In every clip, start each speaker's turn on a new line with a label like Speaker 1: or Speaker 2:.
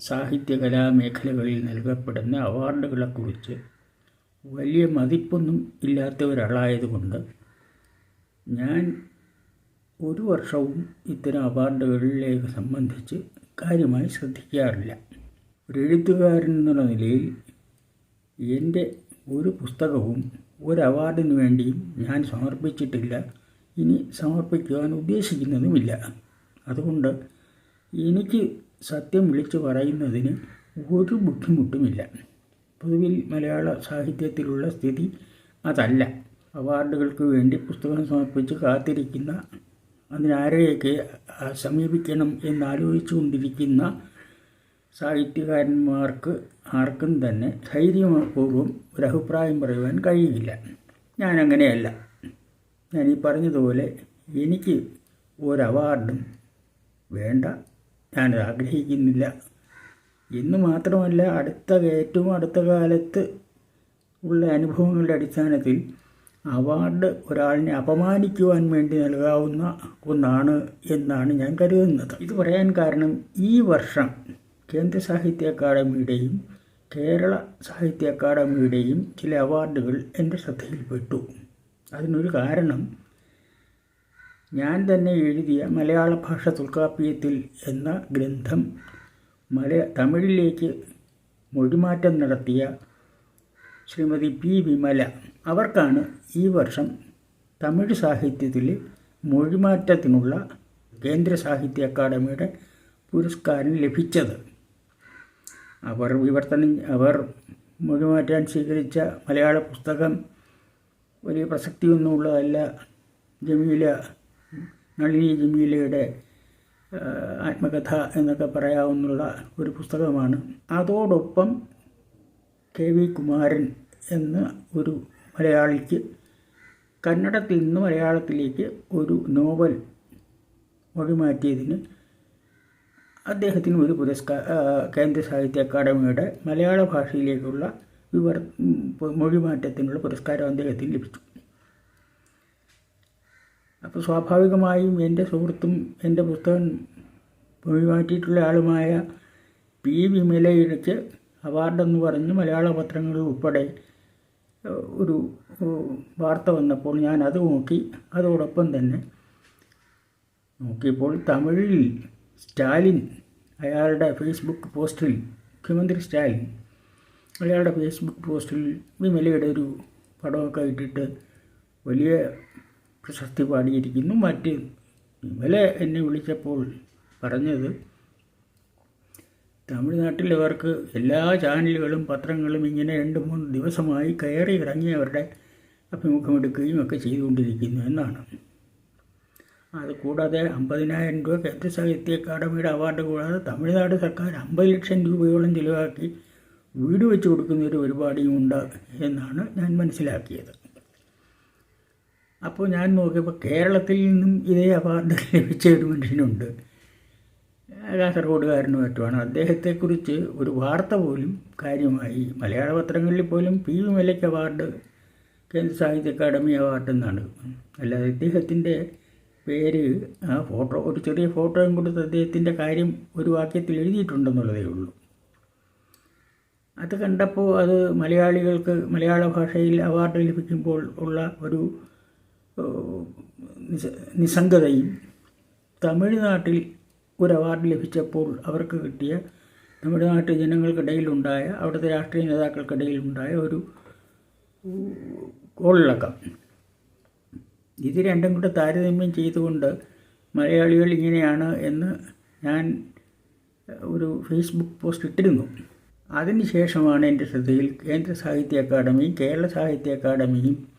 Speaker 1: സാഹിത്യ മേഖലകളിൽ നൽകപ്പെടുന്ന അവാർഡുകളെക്കുറിച്ച് വലിയ മതിപ്പൊന്നും ഇല്ലാത്ത ഒരാളായതുകൊണ്ട് ഞാൻ ഒരു വർഷവും ഇത്തരം അവാർഡുകളിലേക്ക് സംബന്ധിച്ച് കാര്യമായി ശ്രദ്ധിക്കാറില്ല. ഒരു എഴുത്തുകാരൻ എന്നുള്ള നിലയിൽ എന്റെ ഒരു പുസ്തകവും ഒരു അവാർഡിന് വേണ്ടിയും ഞാൻ സമർപ്പിച്ചിട്ടില്ല. ഇനി സമർപ്പിക്കുവാൻ ഉദ്ദേശിക്കുന്നതുമില്ല. അതുകൊണ്ട് എനിക്ക് സത്യം വിളിച്ചു പറയുന്നതിന് ഒരു ബുദ്ധിമുട്ടുമില്ല. പൊതുവിൽ മലയാള സാഹിത്യത്തിലുള്ള സ്ഥിതി അതല്ല. അവാർഡുകൾക്ക് വേണ്ടി പുസ്തകം സമർപ്പിച്ച് കാത്തിരിക്കുന്ന അതിനാരെയൊക്കെ സമീപിക്കണം എന്നാലോചിച്ചു കൊണ്ടിരിക്കുന്ന സാഹിത്യകാരന്മാർക്ക് ആർക്കും തന്നെ ധൈര്യപൂർവം ഒരു അഭിപ്രായം പറയുവാൻ കഴിയില്ല ഞാനങ്ങനെയല്ല. ഞാൻ ഈ പറഞ്ഞതുപോലെ എനിക്ക് ഒരു അവാർഡും വേണ്ട. ഞാനത് ആഗ്രഹിക്കുന്നില്ല. എന്ന് മാത്രമല്ല അടുത്ത ഏറ്റവും അടുത്ത കാലത്ത് ഉള്ള അനുഭവങ്ങളുടെ അടിസ്ഥാനത്തിൽ അവാർഡ് ഒരാളിനെ അപമാനിക്കുവാൻ വേണ്ടി നൽകാവുന്ന ഒന്നാണ് എന്നാണ് ഞാൻ കരുതുന്നത്. ഇത് പറയാൻ കാരണം ഈ വർഷം കേന്ദ്ര സാഹിത്യ അക്കാദമിയുടെയും കേരള സാഹിത്യ അക്കാദമിയുടെയും ചില അവാർഡുകൾ എന്റെ ശ്രദ്ധയിൽപ്പെട്ടു. അതിനൊരു കാരണം ഞാൻ തന്നെ എഴുതിയ മലയാള ഭാഷ തൊൽക്കാപ്പിയത്തിൽ എന്ന ഗ്രന്ഥം മല തമിഴിലേക്ക് മൊഴിമാറ്റം നടത്തിയ ശ്രീമതി പി വിമല. അവർക്കാണ് ഈ വർഷം തമിഴ് സാഹിത്യത്തിൽ മൊഴിമാറ്റത്തിനുള്ള കേന്ദ്ര സാഹിത്യ അക്കാദമിയുടെ പുരസ്കാരം ലഭിച്ചത്. അവർ വിവർത്തനം അവർ മൊഴിമാറ്റാൻ സ്വീകരിച്ച മലയാള പുസ്തകം വലിയ പ്രസക്തിയൊന്നുമുള്ളതല്ല. ജമീല നളിനി ജമീലയുടെ ആത്മകഥ എന്നൊക്കെ പറയാവുന്ന ഒരു പുസ്തകമാണ്. അതോടൊപ്പം കെ വി കുമാരൻ എന്ന ഒരു മലയാളിക്ക് കന്നഡത്തിൽ നിന്ന് മലയാളത്തിലേക്ക് ഒരു നോവൽ മൊഴിമാറ്റിയതിന് അദ്ദേഹത്തിന് ഒരു പുരസ്കാര കേന്ദ്ര സാഹിത്യ അക്കാദമിയുടെ മലയാള ഭാഷയിലേക്കുള്ള വിവർ മൊഴിമാറ്റത്തിനുള്ള പുരസ്കാരം അദ്ദേഹത്തിന് ലഭിച്ചു. അപ്പോൾ സ്വാഭാവികമായും എന്റെ സുഹൃത്തും എന്റെ പുസ്തകം മൊഴിമാറ്റിയിട്ടുള്ള ആളുമായ പി വിമലയിടയ്ക്ക് അവാർഡെന്ന് പറഞ്ഞ് മലയാള പത്രങ്ങളിൽ ഉൾപ്പെടെ ഒരു വാർത്ത വന്നപ്പോൾ ഞാൻ അത് നോക്കി. അതോടൊപ്പം തന്നെ നോക്കിയപ്പോൾ തമിഴിൽ സ്റ്റാലിൻ അയാളുടെ ഫേസ്ബുക്ക് പോസ്റ്റിൽ മുഖ്യമന്ത്രി സ്റ്റാലിൻ അയാളുടെ ഫേസ്ബുക്ക് പോസ്റ്റിൽ വിമലയുടെ ഒരു പടമൊക്കെ ഇട്ടിട്ട് വലിയ പ്രശസ്തി പാടിയിരിക്കുന്നു. മറ്റ് ഇന്നലെ എന്നെ വിളിച്ചപ്പോൾ പറഞ്ഞത് തമിഴ്നാട്ടിൽ അവർക്ക് എല്ലാ ചാനലുകളും പത്രങ്ങളും ഇങ്ങനെ രണ്ട് മൂന്ന് ദിവസമായി കയറി ഇറങ്ങി അവരുടെ അഭിമുഖമെടുക്കുകയും ഒക്കെ ചെയ്തുകൊണ്ടിരിക്കുന്നു എന്നാണ്. അതുകൂടാതെ അമ്പതിനായിരം രൂപ കേന്ദ്ര സാഹിത്യ അക്കാദമിയുടെ അവാർഡ് കൂടാതെ തമിഴ്നാട് സർക്കാർ അമ്പത് ലക്ഷം രൂപയോളം ചിലവാക്കി വീട് വെച്ച് കൊടുക്കുന്ന ഒരു പരിപാടിയും ഉണ്ട് എന്നാണ് ഞാൻ മനസ്സിലാക്കിയത്. അപ്പോൾ ഞാൻ നോക്കിയപ്പോൾ കേരളത്തിൽ നിന്നും ഇതേ അവാർഡ് ലഭിച്ച ഒരു മനുഷ്യനുണ്ട്. കാസർഗോഡുകാരനും മറ്റുമാണ്. അദ്ദേഹത്തെക്കുറിച്ച് ഒരു വാർത്ത പോലും കാര്യമായി മലയാള പത്രങ്ങളിൽ പോലും പി വി മലയ്ക്ക് അവാർഡ് കേന്ദ്ര സാഹിത്യ അക്കാദമി അവാർഡ് എന്നാണ്. അല്ലാതെ ഇദ്ദേഹത്തിന്റെ പേര് ആ ഫോട്ടോ ഒരു ചെറിയ ഫോട്ടോയും കൊടുത്ത് അദ്ദേഹത്തിന്റെ കാര്യം ഒരു വാക്യത്തിൽ എഴുതിയിട്ടുണ്ടെന്നുള്ളതേ ഉള്ളൂ. അത് കണ്ടപ്പോൾ അത് മലയാളികൾക്ക് മലയാള ഭാഷയിൽ അവാർഡ് ലഭിക്കുമ്പോൾ ഉള്ള ഒരു നിസ്സംഗതയും. തമിഴ്നാട്ടിൽ ഒരു അവാർഡ് ലഭിച്ചപ്പോൾ അവർക്ക് കിട്ടിയ തമിഴ്നാട്ടിൽ ജനങ്ങൾക്കിടയിലുണ്ടായ അവിടുത്തെ രാഷ്ട്രീയ നേതാക്കൾക്കിടയിലുണ്ടായ ഒരു കോളിളക്കം. ഇത് രണ്ടും കൂടെ താരതമ്യം ചെയ്തുകൊണ്ട് മലയാളികൾ ഇങ്ങനെയാണ് എന്ന് ഞാൻ ഒരു ഫേസ്ബുക്ക് പോസ്റ്റ് ഇട്ടിരുന്നു. അതിന് ശേഷമാണ് എന്റെ ശ്രദ്ധയിൽ കേന്ദ്ര സാഹിത്യ അക്കാദമിയും കേരള സാഹിത്യ അക്കാദമിയും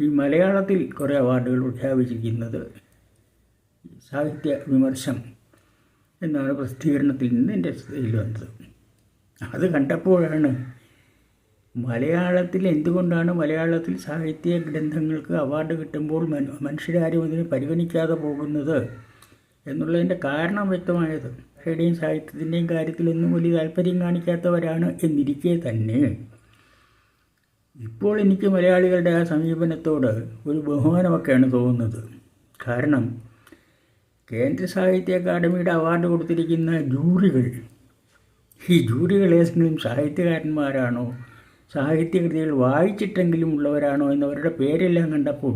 Speaker 1: ഈ മലയാളത്തിൽ കുറേ അവാർഡുകൾ പ്രഖ്യാപിച്ചിരിക്കുന്നത് സാഹിത്യ വിമർശം എന്നാണ് പ്രസിദ്ധീകരണത്തിൽ നിന്ന് എന്റെ ശ്രദ്ധയിൽ വന്നത്. അത് കണ്ടപ്പോഴാണ് മലയാളത്തിൽ എന്തുകൊണ്ടാണ് മലയാളത്തിൽ സാഹിത്യ ഗ്രന്ഥങ്ങൾക്ക് അവാർഡ് കിട്ടുമ്പോൾ മനു മനുഷ്യരാരും അതിനെ പരിഗണിക്കാതെ പോകുന്നത് എന്നുള്ളതിന്റെ കാരണം വ്യക്തമായത് ഭാഷയുടെയും സാഹിത്യത്തിന്റെയും കാര്യത്തിലൊന്നും വലിയ താല്പര്യം കാണിക്കാത്തവരാണ് എന്നിരിക്കെ തന്നെ ഇപ്പോൾ എനിക്ക് മലയാളികളുടെ ആ സമീപനത്തോട് ഒരു ബഹുമാനമൊക്കെയാണ് തോന്നുന്നത്. കാരണം കേന്ദ്ര സാഹിത്യ അക്കാദമിയുടെ അവാർഡ് കൊടുത്തിരിക്കുന്ന ജൂറികൾ ഈ ജൂറികൾ ഏതെങ്കിലും സാഹിത്യകാരന്മാരാണോ സാഹിത്യകൃതികൾ വായിച്ചിട്ടെങ്കിലും ഉള്ളവരാണോ എന്നവരുടെ പേരെല്ലാം കണ്ടപ്പോൾ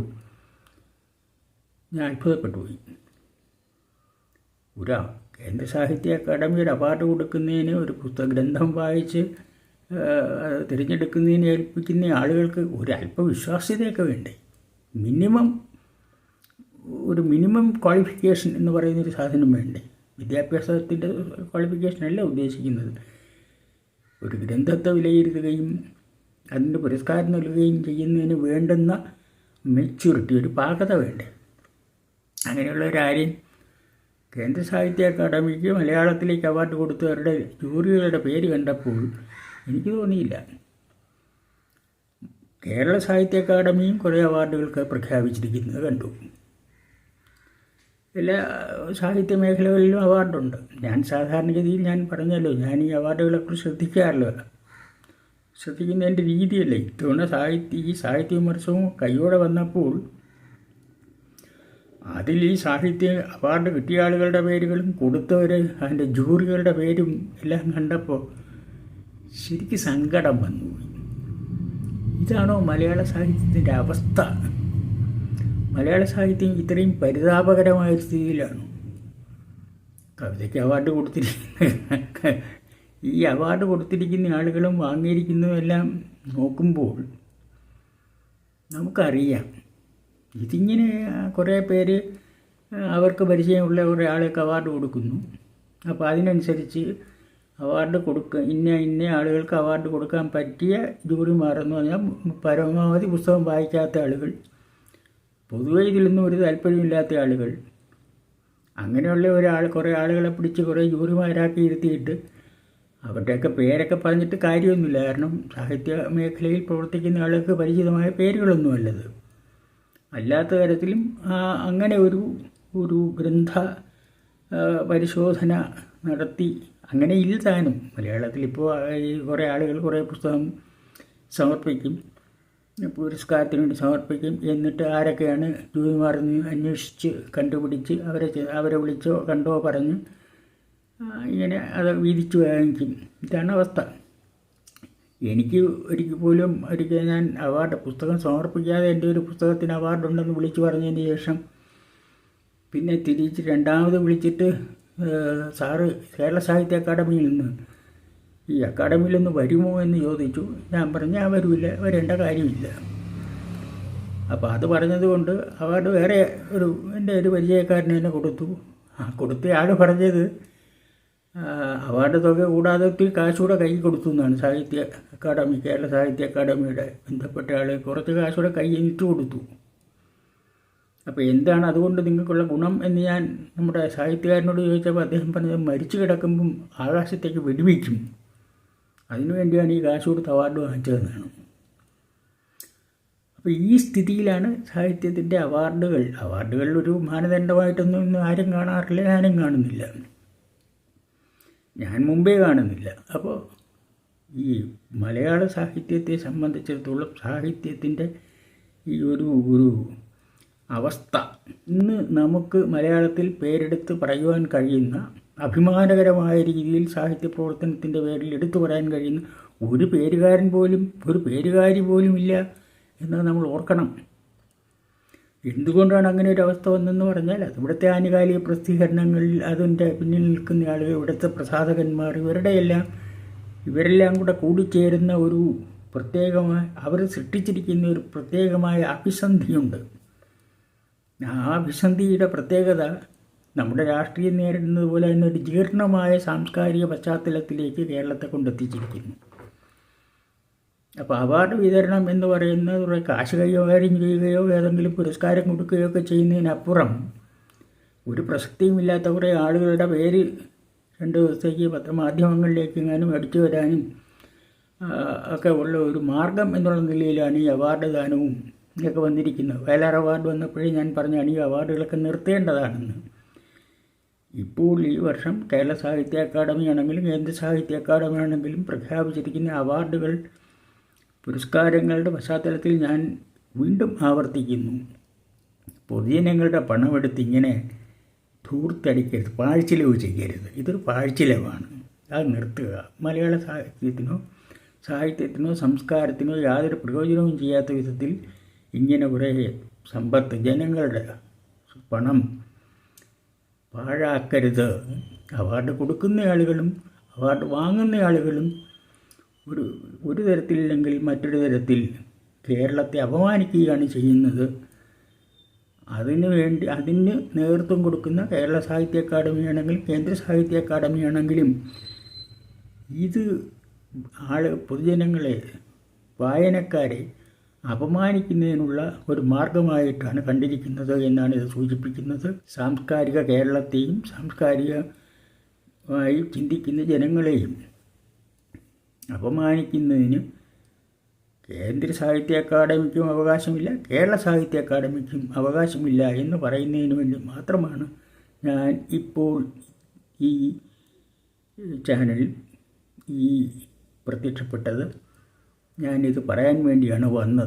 Speaker 1: ഞാൻ അത്ഭുതപ്പെട്ടു പോയി ഒരു കേന്ദ്ര സാഹിത്യ അക്കാദമിയുടെ അവാർഡ് കൊടുക്കുന്നതിന് ഒരു പുസ്തക ഗ്രന്ഥം വായിച്ച് തിരഞ്ഞെടുക്കുന്നതിന് ഏൽപ്പിക്കുന്ന ആളുകൾക്ക് ഒരു അല്പ വിശ്വാസ്യതയൊക്കെ വേണ്ടേ? മിനിമം ഒരു മിനിമം ക്വാളിഫിക്കേഷൻ എന്ന് പറയുന്നൊരു സാധനം വേണ്ടേ? വിദ്യാഭ്യാസത്തിന്റെ ക്വാളിഫിക്കേഷനല്ല ഉദ്ദേശിക്കുന്നത്. ഒരു ഗ്രന്ഥത്തെ വിലയിരുത്തുകയും അതിന്റെ പുരസ്കാരം നൽകുകയും ചെയ്യുന്നതിന് വേണ്ടുന്ന മെച്യൂരിറ്റി ഒരു പാകത വേണ്ടേ? അങ്ങനെയുള്ള ഒരാരെയും കേന്ദ്ര സാഹിത്യ അക്കാദമിക്ക് മലയാളത്തിലേക്ക് അവാർഡ് കൊടുത്തവരുടെ ജൂറികളുടെ പേര് കണ്ടപ്പോൾ എനിക്ക് തോന്നിയില്ല. കേരള സാഹിത്യ അക്കാദമിയും കുറേ അവാർഡുകൾക്ക് പ്രഖ്യാപിച്ചിരിക്കുന്നത് കണ്ടു. എല്ലാ സാഹിത്യ മേഖലകളിലും അവാർഡുണ്ട്. ഞാൻ സാധാരണഗതിയിൽ ഞാൻ പറഞ്ഞല്ലോ ഞാൻ ഈ അവാർഡുകളെക്കുറിച്ച് ശ്രദ്ധിക്കാറില്ല. ശ്രദ്ധിക്കുന്നതിന്റെ രീതിയല്ലേ? ഇത്തവണ സാഹിത്യ ഈ സാഹിത്യ വിമർശവും കൈയോടെ വന്നപ്പോൾ അതിൽ ഈ സാഹിത്യ അവാർഡ് കിട്ടിയ ആളുകളുടെ പേരുകളും കൊടുത്തവർ അതിന്റെ ജൂറികളുടെ പേരും എല്ലാം കണ്ടപ്പോൾ ശരിക്കും സങ്കടം വന്നു. ഇതാണോ മലയാള സാഹിത്യത്തിന്റെ അവസ്ഥ? മലയാള സാഹിത്യം ഇത്രയും പരിതാപകരമായ സ്ഥിതിയിലാണ്. കവിതയ്ക്ക് അവാർഡ് കൊടുത്തിരിക്കുന്ന ഈ അവാർഡ് കൊടുത്തിരിക്കുന്ന ആളുകളും വാങ്ങിയിരിക്കുന്നതെല്ലാം നോക്കുമ്പോൾ നമുക്കറിയാം. ഇതിങ്ങനെ കുറേ പേര് അവർക്ക് പരിചയമുള്ള കുറേ ആൾക്ക് അവാർഡ് കൊടുക്കുന്നു. അപ്പോൾ അതിനനുസരിച്ച് അവാർഡ് കൊടുക്കുക ഇന്ന ഇന്ന ആളുകൾക്ക് അവാർഡ് കൊടുക്കാൻ പറ്റിയ ജൂറിമാരെന്ന് പറഞ്ഞാൽ പരമാവധി പുസ്തകം വായിക്കാത്ത ആളുകൾ പൊതുവെ ഇതിലൊന്നും ഒരു താല്പര്യമില്ലാത്ത ആളുകൾ അങ്ങനെയുള്ള ഒരാൾ കുറേ ആളുകളെ പിടിച്ച് കുറേ ജൂറിമാരാക്കി ഇരുത്തിയിട്ട് അവരുടെയൊക്കെ പേരൊക്കെ പറഞ്ഞിട്ട് കാര്യമൊന്നുമില്ല. കാരണം സാഹിത്യ മേഖലയിൽ പ്രവർത്തിക്കുന്ന ആളുകൾക്ക് പരിചിതമായ പേരുകളൊന്നുമല്ലത് അല്ലാത്ത തരത്തിലും അങ്ങനെ ഒരു ഒരു ഗ്രന്ഥ പരിശോധന നടത്തി അങ്ങനെ ഇല്ല താനും. മലയാളത്തിൽ ഇപ്പോൾ ഈ കുറേ ആളുകൾ കുറേ പുസ്തകം സമർപ്പിക്കും. പുരസ്കാരത്തിന് വേണ്ടി സമർപ്പിക്കും. എന്നിട്ട് ആരൊക്കെയാണ് ജൂനിമാരെന്ന് അന്വേഷിച്ച് കണ്ടുപിടിച്ച് അവരെ അവരെ വിളിച്ചോ കണ്ടോ പറഞ്ഞ് ഇങ്ങനെ അത് വീതിച്ച് വാങ്ങിക്കും. ഇതാണ് അവസ്ഥ. എനിക്ക് ഒരിക്കൽ പോലും ഒരിക്കൽ ഞാൻ അവാർഡ് പുസ്തകം സമർപ്പിക്കാതെ എന്റെ ഒരു പുസ്തകത്തിന് അവാർഡുണ്ടെന്ന് വിളിച്ചു പറഞ്ഞതിന് ശേഷം പിന്നെ തിരിച്ച് രണ്ടാമത് വിളിച്ചിട്ട് സാറ് കേരള സാഹിത്യ അക്കാദമിയിൽ നിന്ന് ഈ അക്കാദമിയിലൊന്ന് വരുമോ എന്ന് ചോദിച്ചു. ഞാൻ പറഞ്ഞു ഞാൻ വരില്ല വരേണ്ട കാര്യമില്ല. അപ്പോൾ അത് പറഞ്ഞതുകൊണ്ട് അവാർഡ് വേറെ ഒരു എന്റെ ഒരു പരിചയക്കാരന് തന്നെ കൊടുത്തു. ആ കൊടുത്തയാൾ പറഞ്ഞത് അവാർഡ് തുക കൂടാതെ ഒത്തിരി കാശൂടെ കൈ കൊടുത്തു എന്നാണ്. സാഹിത്യ അക്കാദമി കേരള സാഹിത്യ അക്കാദമിയുടെ ബന്ധപ്പെട്ട ആൾ കുറച്ച് കാശൂടെ കൈ ഇട്ട് കൊടുത്തു. അപ്പോൾ എന്താണ് അതുകൊണ്ട് നിങ്ങൾക്കുള്ള ഗുണം എന്ന് ഞാൻ നമ്മുടെ സാഹിത്യകാരനോട് ചോദിച്ചപ്പോൾ അദ്ദേഹം പറഞ്ഞത് മരിച്ചു കിടക്കുമ്പം ആകാശത്തേക്ക് വെടിവെക്കും. അതിനുവേണ്ടിയാണ് ഈ കാശ് കൊടുത്ത് അവാർഡ് വാങ്ങിച്ചതെന്നാണ്. അപ്പോൾ ഈ സ്ഥിതിയിലാണ് സാഹിത്യത്തിന്റെ അവാർഡുകൾ. ഒരു മാനദണ്ഡമായിട്ടൊന്നും ഇന്ന് ആരും കാണാറില്ല ഞാനും കാണുന്നില്ല. ഞാൻ മുമ്പേ കാണുന്നില്ല. അപ്പോൾ ഈ മലയാള സാഹിത്യത്തെ സംബന്ധിച്ചിടത്തോളം സാഹിത്യത്തിന്റെ ഈ ഒരു ഒരു അവസ്ഥ. ഇന്ന് നമുക്ക് മലയാളത്തിൽ പേരെടുത്ത് പറയുവാൻ കഴിയുന്ന അഭിമാനകരമായ രീതിയിൽ സാഹിത്യ പ്രവർത്തനത്തിന്റെ പേരിൽ എടുത്തു പറയാൻ കഴിയുന്ന ഒരു പേരുകാരൻ പോലും ഒരു പേരുകാരി പോലും ഇല്ല എന്ന് നമ്മൾ ഓർക്കണം. എന്തുകൊണ്ടാണ് അങ്ങനെ ഒരു അവസ്ഥ വന്നെന്ന് പറഞ്ഞാൽ അത് ഇവിടുത്തെ ആനുകാലിക പ്രസിദ്ധീകരണങ്ങളിൽ അതിന്റെ പിന്നിൽ നിൽക്കുന്ന ആളുകൾ ഇവിടുത്തെ പ്രസാധകന്മാർ ഇവരുടെയെല്ലാം ഇവരെല്ലാം കൂടെ കൂടിച്ചേരുന്ന ഒരു പ്രത്യേകമായ അവർ സൃഷ്ടിച്ചിരിക്കുന്ന ഒരു പ്രത്യേകമായ അഭിസന്ധിയുണ്ട്. ആ അഭിസന്ധിയുടെ പ്രത്യേകത നമ്മുടെ രാഷ്ട്രീയം നേരിടുന്നത് പോലെ തന്നെ ഒരു ജീർണമായ സാംസ്കാരിക പശ്ചാത്തലത്തിലേക്ക് കേരളത്തെ കൊണ്ടെത്തിച്ചിരിക്കുന്നു. അപ്പോൾ അവാർഡ് വിതരണം എന്ന് പറയുന്നത് കുറേ കാശ് കൈകാര്യം ചെയ്യുകയോ ഏതെങ്കിലും പുരസ്കാരം കൊടുക്കുകയോ ഒക്കെ ചെയ്യുന്നതിനപ്പുറം ഒരു പ്രസക്തിയുമില്ലാത്ത കുറേ ആളുകളുടെ പേര് രണ്ട് ദിവസത്തേക്ക് പത്രമാധ്യമങ്ങളിലേക്ക് എങ്ങാനും അടിച്ചു വരാനും ഒക്കെ ഉള്ള ഒരു മാർഗം എന്നുള്ള നിലയിലാണ് ഈ അവാർഡ് ദാനവും ഇതൊക്കെ വന്നിരിക്കുന്നത് വയലാർ അവാർഡ് വന്നപ്പോഴേ ഞാൻ പറഞ്ഞാണ് ഈ അവാർഡുകളൊക്കെ നിർത്തേണ്ടതാണെന്ന്. ഇപ്പോൾ ഈ വർഷം കേരള സാഹിത്യ അക്കാദമി ആണെങ്കിലും കേന്ദ്ര സാഹിത്യ അക്കാദമി ആണെങ്കിലും പ്രഖ്യാപിച്ചിരിക്കുന്ന അവാർഡുകൾ പുരസ്കാരങ്ങളുടെ പശ്ചാത്തലത്തിൽ ഞാൻ വീണ്ടും ആവർത്തിക്കുന്നു. പൊതുജനങ്ങളുടെ പണമെടുത്ത് ഇങ്ങനെ ധൂർത്തടിക്കരുത് പാഴ്ചിലവ് ചെയ്യരുത്. ഇതൊരു പാഴ്ചിലവാണ്. അത് നിർത്തുക. മലയാള സാഹിത്യത്തിനോ സാഹിത്യത്തിനോ സംസ്കാരത്തിനോ യാതൊരു പ്രയോജനവും ചെയ്യാത്ത വിധത്തിൽ ഇങ്ങനെ കുറേ സമ്പത്ത് ജനങ്ങളുടെ പണം പാഴാക്കരുത്. അവാർഡ് കൊടുക്കുന്ന ആളുകളും അവാർഡ് വാങ്ങുന്ന ആളുകളും ഒരു ഒരു തരത്തിലില്ലെങ്കിൽ മറ്റൊരു തരത്തിൽ കേരളത്തെ അപമാനിക്കുകയാണ് ചെയ്യുന്നത്. അതിനു വേണ്ടി അതിന് നേതൃത്വം കൊടുക്കുന്ന കേരള സാഹിത്യ അക്കാദമിയാണെങ്കിലും കേന്ദ്ര സാഹിത്യ അക്കാദമിയാണെങ്കിലും ഇത് ആൾ പൊതുജനങ്ങളെ വായനക്കാരെ അപമാനിക്കുന്നതിനുള്ള ഒരു മാർഗമായിട്ടാണ് കണ്ടിരിക്കുന്നത് എന്നാണ് ഇത് സൂചിപ്പിക്കുന്നത്. സാംസ്കാരിക കേരളത്തെയും സാംസ്കാരികമായി ചിന്തിക്കുന്ന ജനങ്ങളെയും അപമാനിക്കുന്നതിന് കേന്ദ്ര സാഹിത്യ അക്കാദമിക്കും അവകാശമില്ല കേരള സാഹിത്യ അക്കാദമിക്കും അവകാശമില്ല എന്ന് പറയുന്നതിന് വേണ്ടി മാത്രമാണ് ഞാൻ ഇപ്പോൾ ഈ ചാനൽ ഈ പ്രത്യക്ഷപ്പെട്ടത്. ഞാനിത് പറയാൻ വേണ്ടിയാണ് വന്നത്.